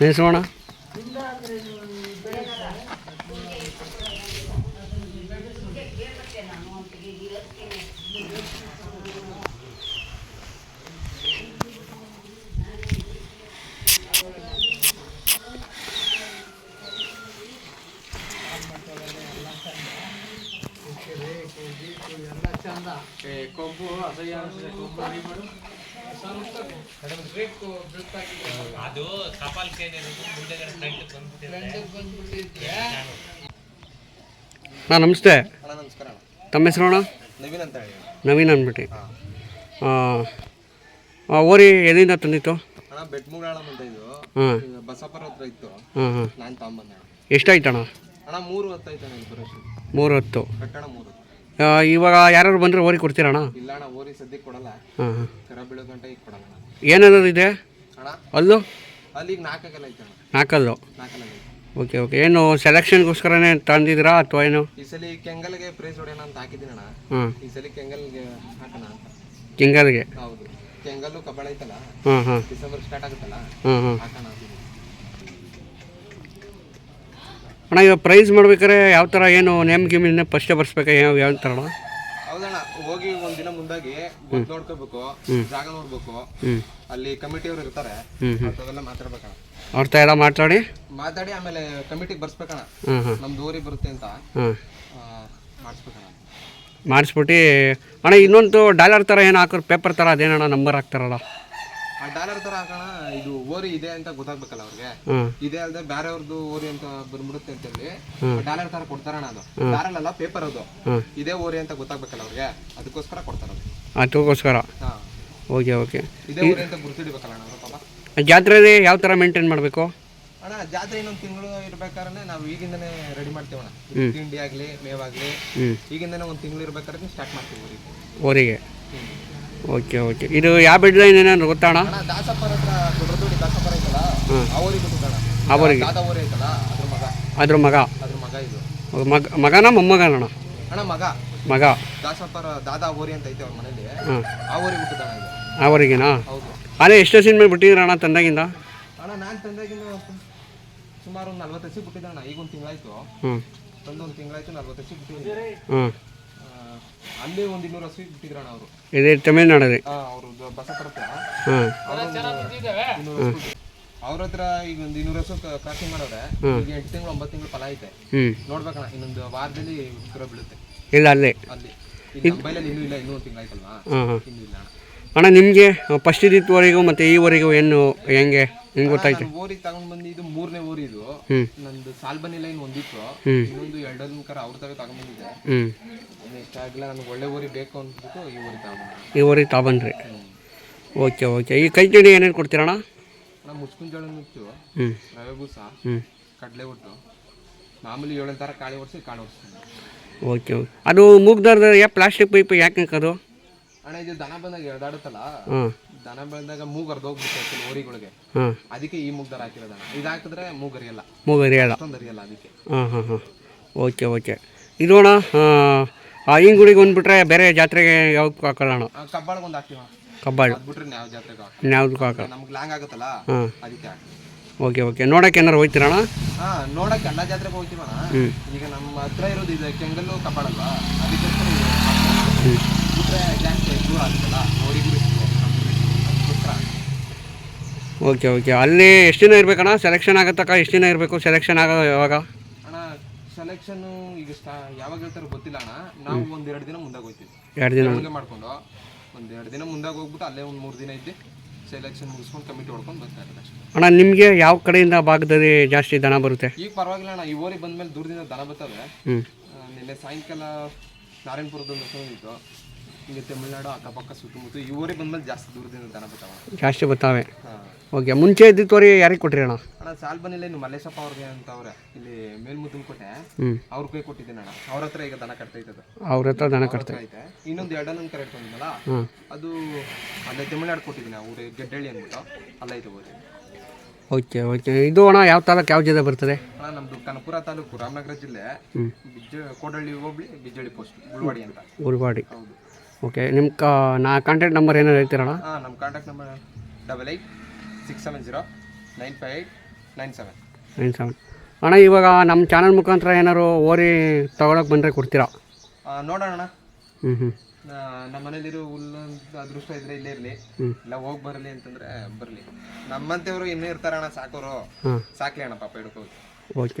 ನಿಲ್ಸೋಣ? ನೆನೆಸೋಣ ಕೊಬ್ಬು ಅಸಹ್ಯ ಅನಿಸಿದೆ ಕೊಬ್ಬು ready ಮಾಡು. ಅದು ನಮಸ್ತೆ. ಅಣ್ಣ ನಮಸ್ಕಾರ ಅಣ್ಣ. ತಮ್ಮ ಹೆಸರು ಅಣ್ಣ? ನವೀನ್ ಅಂತ ಹೇಳಿ. ನವೀನ್ ಅಂದ್ಬಿಟ್ಟು. ಓರಿ ಎಲ್ಲಿಂದ ತಂದಿತ್ತು ಅಣ್ಣ ಬೆಟ್ಮುಗಾಳ ಅಂತ ಇದು. ಹಾಂ. ಈಗ ಬಸಪ್ಪರ ಹತ್ರ ಇತ್ತು. ಹಾಂ ಹಾಂ. ನಾನು ತಗೊಂಬಂದೆ ಎಷ್ಟಾಯ್ತಣ್ಣ? ಅಣ್ಣ ಮೂರು ಹತ್ತು ಬರೋಷ್ಟು ಮೂರು ಹೊತ್ತು. ಕಟ್ಟಣ ಮೂರು. ಇವಾಗ ಯಾರು ಬಂದರೆ ಓರಿ ಕೊಡ್ತೀರಣ್ಣ? ಇಲ್ಲ ಅಣ್ಣ ಓರಿ ಸದ್ಯಕ್ಕೆ ಕೊಡಲ್ಲ. ಹಾಂ. ಹಾಂ ಕರ ಬೀಳೋ ಗಂಟೆ ಈಗ ಕೊಡಲ್ಲ ಅಣ್ಣ. ಏನಾದ್ರು ಇದೆ? ಅಣ್ಣ ಅಲ್ಲೂ? ಅಲ್ಲಿ ಈಗ ನಾಲ್ಕಲ್ಲ ಐತೆ ಅಣ್ಣ. ನಾಲ್ಕಲ್ಲು? ನಾಲ್ಕಲ್ಲ ಓಕೆ ಓಕೆ. ಏನು ಸೆಲೆಕ್ಷನ್ಗೋಸ್ಕರನೇ ತಂದಿದ್ದೀರಾ ಅಥವಾ ಏನು? ಈ ಸಲ ಕೆಂಗಲ್ಗೆ ಪ್ರೈಸ್ ಹೊಡೆಯೋಣ ಅಂತ ಹಾಕಿದ್ದೀನಿ ಅಣ್ಣ. ಹಾಂ. ಈ ಸಲ ಕೆಂಗಲ್ಗೆ ಹಾಕೋಣ ಅಂತ. ಕಿಂಗಲ್ಗೆ? ಹೌದು. ಕೆಂಗಲ್ಲು ಕಬ್ಬಾಳ ಐತಲ್ಲ ಹಾಂ ಹಾಂ. ಡಿಸೆಂಬರ್ ಸ್ಟಾರ್ಟ್ ಆಗುತ್ತಲ್ಲ ಹಾಂ ಹಾಂ. ಹಾಕೋಣ ಅಂತಿದ್ದೀನಿ ಅಣ್ಣ ಇವಾಗ ಪ್ರೈಸ್ ಮಾಡ್ಬೇಕಾದ್ರೆ ಯಾವ ಥರ ಏನು ನೇಮ್ ಗೇಮ್ ಫಸ್ಟ್ ಬರ್ಸ್ಬೇಕಾ ಯಾವ ಯಾವ ಥರ ಅಣ್ಣ? ಹೌದಣ್ಣ ಹೋಗಿ ದಿನ ಮುಂದಾಗಿ ಗೊತ್ತು ನೋಡ್ಕೋಬೇಕು ಜಾಗ ನೋಡ್ಬೇಕು. ಅಲ್ಲಿ ಕಮಿಟಿಯವ್ರು ಇರ್ತಾರೆ ಅಂಥವೆಲ್ಲ ಮಾತಾಡ್ಬೇಕಣ್ಣ. ಅವ್ರ ತ ಎಲ್ಲ ಮಾತಾಡಿ? ಮಾತಾಡಿ ಆಮೇಲೆ ಕಮಿಟಿಗೆ ಬರ್ಸ್ಬೇಕಣ್ಣ. ಹಾಂ ಹಾಂ ನಮ್ದು ಊರಿಗೆ ಬರುತ್ತೆ ಅಂತ. ಹಾಂ ಆ, ಮಾಡಿಸ್ಬೇಕಣ್ಣ. ಮಾಡಿಸ್ಬಿಟ್ಟು ಅಣ್ಣ ಇನ್ನೊಂದು ಡಾಲರ್ ಥರ ಏನು ಹಾಕೋರು ಪೇಪರ್ ಥರ ಅದೇನಣ್ಣ ನಂಬರ್ ಹಾಕ್ತಾರಲ್ಲ? ಆ ಡಾಲರ್ ತರ ಹಾಕೋಣ ಇದು ಓರಿ ಇದೆ ಅಂತ ಗೊತ್ತಾಗ್ಬೇಕಲ್ಲ ಅವ್ರಿಗೆ. ಇದೆ ಅಲ್ಲದೆ ಬೇರೆಯವ್ರದ್ದು ಓರಿ ಅಂತ ಬಂದ್ಬಿಡುತ್ತೆ ಅಂತ ಹೇಳಿ ಡಾಲರ್ ತರ ಕೊಡ್ತಾರಣ ಅದು. ಡಾಲರ್ ಅಲ್ಲ ಪೇಪರ್ ಅದು. ಇದೇ ಓರಿ ಅಂತ ಗೊತ್ತಾಗ್ಬೇಕಲ್ಲ ಅವ್ರಿಗೆ. ಅದಕ್ಕೋಸ್ಕರ ಕೊಡ್ತಾರ ಅದಕ್ಕೋಸ್ಕರ? ಹಾಂ. Okay okay. ಇದೇ ಓರಿ ಅಂತ ಗುರುತಿಡ್ಬೇಕಲ್ಲ ಅಣ್ಣ ಪಾಪ. ಜಾತ್ರೆಯಲ್ಲಿ ಯಾವ ತರ ಮೇಂಟೈನ್ ಮಾಡಬೇಕು? ಅಣ್ಣ ಜಾತ್ರೆ ಇನ್ನೊಂದು ತಿಂಗಳು ಇರ್ಬೇಕಾದ್ರೆ ನಾವು ಈಗಿಂದನೇ ರೆಡಿ ಮಾಡ್ತೀವಣ್ಣ. ತಿಂಡಿ ಆಗಲಿ ಮೇವಾಗಲಿ. ಈಗಿಂದನೇ ಒಂದು ತಿಂಗಳು ಇರ್ಬೇಕಾದ್ರೆ ಸ್ಟಾರ್ಟ್ ಮಾಡ್ತೀವಿ ಓರಿಗೆ. ಊರಿಗೆ ಓಕೆ ಓಕೆ. ಇದು ಯಾವ ಬೆಡ್ ಲೈನ್ ಏನಾದ್ರು ಗೊತ್ತಾ ಅಣ್ಣ? ದಾಸಪ್ಪರ ಹತ್ರ ದೊಡ್ಡದೊಡ್ಡಿ ದಾಸಪ್ಪರ ಐತಲ್ಲ? ಬಿಟ್ಟಿದ್ದಣ್ಣ ಆ ಊರಿಗೆ ದಾದ ಊರಿ ಐತಲ್ಲ ಅದ್ರ ಮಗ. ಅದ್ರ ಮಗ? ಅದ್ರ ಮಗ ಇದು. ಮಗ ಮಗನ ಮೊಮ್ಮಗನಣ್ಣ ಅಣ್ಣ? ಮಗ. ಮಗ. ದಾಸಪ್ಪರ ದಾದಾ ಓರಿ ಅಂತ ಐತೆ ಅವ್ರ ಮನೇಲಿ. ಹಾಂ. ಆ ಊರಿಗೆ ಬಿಟ್ಟಿದ್ದಣ್ಣ ಇದು. ಅವರಿಗೆನಾ? ಹೌದು. ಅದೇ ಎಷ್ಟು ಸಿನಿಮಾ ಬಿಟ್ಟಿದ್ದೀರ ಅಣ್ಣ ತಂದಾಗಿಂದ? ಅಣ್ಣ ನಾನು ತಂದಾಗಿಂದ ಸುಮಾರು ಒಂದು ನಲ್ವತ್ತು ಹಸಿ ಬಿಟ್ಟಿದ್ದಣ್ಣ ಈಗ ಒಂದು ತಿಂಗಳಾಯ್ತು. ಹ್ಞೂ ತಂದು ಒಂದು ತಿಂಗಳಾಯ್ತು ನಲ್ವತ್ತು ಹಸಿ ಬಿಟ್ಟಿದ್ದೀನಿ. ಹ್ಞೂ ಅಲ್ಲಿ ಒಂದು ಇನ್ನೂರು ಹಸಿ ಬಿಟ್ಟಿದ್ರಣ್ಣ ಅವರು. ಇದೇ ತಮಿಳ್ನಾಡಲ್ಲಿ. ಅವರು ಬಸಪ್ಪರ ಹತ್ರ ಅವ್ರ ಹತ್ರ ಈಗ ಒಂದು ಇನ್ನೂರು ಹಸು ಕ್ರಾಸಿಂಗ್ ಮಾಡವ್ರೆ ಈಗ ಎಂಟು ತಿಂಗಳು ಒಂಬತ್ತು ತಿಂಗಳು ಫಲ ಐತೆ. ನೋಡ್ಬೇಕಣ್ಣ ಇನ್ನೊಂದು ವಾರದಲ್ಲಿ ಉತ್ತರ ಬೀಳುತ್ತೆ. ಇಲ್ಲ ಅಲ್ಲೇ. ಅಲ್ಲಿ. ಮೊಬೈಲಲ್ಲಿ ಇನ್ನೂ ಇಲ್ಲ ಇನ್ನೂ ಒಂದು ತಿಂಗಳಾಯ್ತಲ್ವಾ ಹಾಂ ಹಾಂ. ಇನ್ನೂ ಇಲ್ಲ ಅಣ್ಣ. ಅಣ್ಣ ನಿಮಗೆ ಫಸ್ಟ್ ಇದ್ದಿತ್ತುವರೆಗೂ ಮತ್ತು ಈವರೆಗೂ ಏನು ಹೆಂಗೆ? ಹೆಂಗೆ ಗೊತ್ತಾಯ್ತು. ಊರಿಗೆ ತಗೊಂಡ್ ಬಂದು ಇದು ಮೂರನೇ ಊರಿ ಇದು. ನಂದು ಸಾಲ್ಬನಿ ಲೈನ್ ಒಂದಿತ್ತು. ಹ್ಮ್. ಇನ್ನೊಂದು ಎರಡಲ್ಲಿ ಕರ ಅವ್ರ ತಗ ತಗೊಂಡ್ಬಂದಿದ್ದೆ ಹ್ಞೂ ಇನ್ನು ಇಷ್ಟ ಆಗಿಲ್ಲ ನನಗೆ ಒಳ್ಳೆ ಊರಿ ಬೇಕು ಅಂದ್ಬಿಟ್ಟು ಈ ಊರಿಗೆ ತಗೊಂಡ್ ಈ ಊರಿಗೆ ತಗೊಂಡ್ರಿ ಓಕೆ ಓಕೆ. ಈ ಕೈ ತಿಂಡಿ ಏನೇನು ಕೊಡ್ತೀರಣ್ಣ ಅಣ್ಣ? ಮುಸ್ಕಿನ ಜೋಳ ನುಚ್ಚು ಹ್ಞೂ ರವೆ ಬೂಸ ಕಡಲೆ ಒಟ್ಟು ಮಾಮೂಲಿ ಏಳು ಥರ ಕಾಳಿ ಓಡಿಸಿ ಕಾಳು ಓಡಿಸ್ತೀನಿ ಓಕೆ ಓಕೆ. ಅದು ಮೂಗ್ದಾರ್ದ ಯಾ ಪ್ಲಾಸ್ಟಿಕ್ ಪೈಪ್ ಯಾಕೆ ಅದು ಅಣ್ಣ ಇದು ದನ ಬಂದಾಗ ಎಳ್ದಾಡುತ್ತಲ್ಲ? ದನ ಬಂದಾಗ ಮೂಗ್ ಅರ್ಧೋಗ್ಬಿಡುತ್ತೆ ಓರಿಗಳಿಗೆ ಅದಕ್ಕೆ ಈ ಮೂಗ್ದಾರ ಹಾಕಿರೋದಣ್ಣ ಇದು ಹಾಕಿದ್ರೆ ಮೂಗ್ ಅರಿಯಲ್ಲ ಮೂಗು ಅರಿಯಲ್ಲ ಅಷ್ಟೊಂದು ಅರಿಯಲ್ಲ ಅದಕ್ಕೆ. ಹಾಂ ಹಾಂ ಹಾಂ ಓಕೆ ಓಕೆ. ಇದು ಅಣ್ಣ ಆ ಹಿಂಗುಡಿಗೆ ಬಂದುಬಿಟ್ರೆ ಬೇರೆ ಜಾತ್ರೆಗೆ ಯಾವ್ದು ಹಾಕಲ್ಲ ಅಣ್ಣ? ಕಬ್ಬಾಳಿಗೆ ಒಂದು ಹಾಕ್ತೀವಿ ಕಬ್ಬಾಳು. ಬಿಟ್ರೆ ಯಾವ ಜಾತ್ರೆಗೆ ಇನ್ಯಾವ್ದಕ್ಕೂ ಹಾಕಲ್ಲ. ನಮ್ಗೆ ಲ್ಯಾಂಗ್ ಆಗುತ್ತಲ್ಲ? ಅದಕ್ಕೆ ಓಕೆ ಓಕೆ. ನೋಡಕ್ಕೆ ಏನಾರು ಹೋಗ್ತೀರಣ್ಣ ಹಾ ನೋಡಕ್ಕೆ ಎಲ್ಲ ಜಾತ್ರೆಗೆ ಹೋಗ್ತೀವಣ್ಣ ಈಗ ನಮ್ಮ ಹತ್ರ ಇರೋದು ಇದೆ ಕೆಂಗಲ್ಲು ಕಬ್ಬಾಳಲ್ವಾ? ಅದಕ್ಕೋಸ್ಕರ ಬಿಟ್ರೆ ಜಾಸ್ತಿ ದೂರ ಅವರಿಗೂ ಓಕೆ ಓಕೆ ಅಲ್ಲಿ ಎಷ್ಟು ದಿನ ಇರಬೇಕಣ್ಣ ಸೆಲೆಕ್ಷನ್ ಆಗತ್ತಕ್ಕ ಎಷ್ಟು ದಿನ ಇರಬೇಕು? ಸೆಲೆಕ್ಷನ್ ಆಗೋ ಯಾವಾಗ? ಅಣ್ಣ ಸೆಲೆಕ್ಷನ್ ಈಗ ಸ್ಟಾ ಯಾವಾಗ ಹೇಳ್ತಾರೋ ಗೊತ್ತಿಲ್ಲ ಅಣ್ಣ. ನಾವು ಒಂದೆರಡು ದಿನ ಮುಂದಾಗ ಹೋಗ್ತೀವಿ ಎರಡು ದಿನ. ಮಾಡಿಕೊಂಡು. ಒಂದು ಎರಡು ದಿನ ಮುಂದಾಗ ಹೋಗ್ಬಿಟ್ಟು ಅಲ್ಲೇ ಒಂದು ಮೂರು ದಿನ ಇದ್ದು ಸೆಲೆಕ್ಷನ್ ಮುಗಿಸ್ಕೊಂಡು ಕಮಿಟಿ ಹೊಡ್ಕೊಂಡು ಬರ್ತಾ ಇರೋದು ಅಷ್ಟೇ. ಅಣ್ಣ ನಿಮಗೆ ಯಾವ ಕಡೆಯಿಂದ ಭಾಗದಲ್ಲಿ ಜಾಸ್ತಿ ದನ ಬರುತ್ತೆ? ಈಗ ಪರವಾಗಿಲ್ಲ ಅಣ್ಣ ಈ ಊರಿಗೆ ಬಂದ್ಮೇಲೆ ದೂರದಿಂದ ದನ ಬರ್ತವೆ. ನಿನ್ನೆ ಸಾಯಂಕಾಲ ನಾರಾಯಣಪುರದ ಒಂದು ಇತ್ತು. ಹಿಂಗೆ ತಮಿಳ್ನಾಡು ಅಕ್ಕಪಕ್ಕ ಸುತ್ತಮುತ್ತ ಈ ಊರಿಗೆ ಬಂದ್ಮೇಲೆ ಜಾಸ್ತಿ ದೂರದಿಂದ ದನ ಬರ್ತಾವ. ಜಾಸ್ತಿ ಬರ್ತಾವೆ. ಓಕೆ ಮುಂಚೆ ಇದ್ದಿತ್ತವರಿಗೆ ಯಾರಿಗೆ ಕೊಟ್ರಿ ಅಣ್ಣ ಅಣ್ಣ ಸಾಲ್ ಬಂದಿಲ್ಲ ಇನ್ನು ಮಲ್ಲೇಶಪ್ಪ ಅವ್ರಿಗೆ ಅಂತ ಅವ್ರೆ ಇಲ್ಲಿ ಮೇಲ್ಮುದ್ದನ್ ಕೊಟ್ಟೆ ಅವ್ರ ಕೈ ಕೊಟ್ಟಿದ್ದೀನಿ ಅಣ್ಣ. ಅವ್ರ ಹತ್ರ ಈಗ ದನ ಕಟ್ತಾ ಇದ್ದದು ಅವ್ರ ಹತ್ರ ದನ ಕಟ್ತಾ ಕಟ್ತಾರೆ ಐತೆ. ಇನ್ನೊಂದು ಎರಡನ್ನೊಂದು ಕರೆಕ್ಟ್ ಹಾಂ. ಅದು ಅಲ್ಲೇ ತಮಿಳ್ನಾಡು ಕೊಟ್ಟಿದ್ದೀನಿ ಅವ್ರ ಗೆಡ್ಡಳ್ಳಿ ಅಂದ್ಬಿಟ್ಟು. ಅಲ್ಲೇ ಹೋಗಿ ಓಕೆ ಓಕೆ. ಇದು ಅಣ್ಣ ಯಾವ ತಾಲೂಕು ಯಾವ ಜಿಲ್ಲೆ ಬರ್ತದೆ? ಅಣ್ಣ ನಮ್ಮದು ಕನಪುರ ತಾಲೂಕು ರಾಮನಗರ ಜಿಲ್ಲೆ. ಬಿಜ್ಜ ಕೋಡಳ್ಳಿ ಹೋಬಳಿ ಬಿಜ್ಜಳ್ಳಿ ಪೋಸ್ಟ್ ಉಳ್ವಾಡಿ ಅಂತ. ಉಳ್ವಾಡಿ ಹೌದು. ಓಕೆ ನಿಮ್ಮ ಕಾ ನಾ ಕಾಂಟ್ಯಾಕ್ಟ್ ನಂಬರ್ ಏನಾರು ಹೇಳ್ತೀರಣ್ಣ? ಹಾಂ ನಮ್ಮ contact number double eight six seven zero nine five eight nine seven nine seven ಅಣ್ಣ ಇವಾಗ ನಮ್ಮ ಚಾನಲ್ ಮುಖಾಂತರ ಏನಾದ್ರು ಓರಿ ತೊಗೊಳಕ್ಕೆ ಬಂದರೆ ಕೊಡ್ತೀರಾ? ನೋಡೋಣ ಅಣ್ಣ. ಹ್ಞೂ ಹ್ಞೂ ನಮ್ಮ ಮನೇಲಿರೋ ಹುಲ್ಲು ಅದೃಷ್ಟ ಇದ್ರೆ ಇಲ್ಲೇ ಇರಲಿ. ಇಲ್ಲ ಹೋಗಿ ಬರಲಿ ಅಂತಂದ್ರೆ ಬರಲಿ. ನಮ್ಮಂತೆಯವರು ಇನ್ನೂ ಇರ್ತಾರಣ್ಣ ಸಾಕೋರು. ಸಾಕ್ಲಿ ಅಣ್ಣ ಪಾಪ ಹಿಡ್ಕೋ ಓಕೆ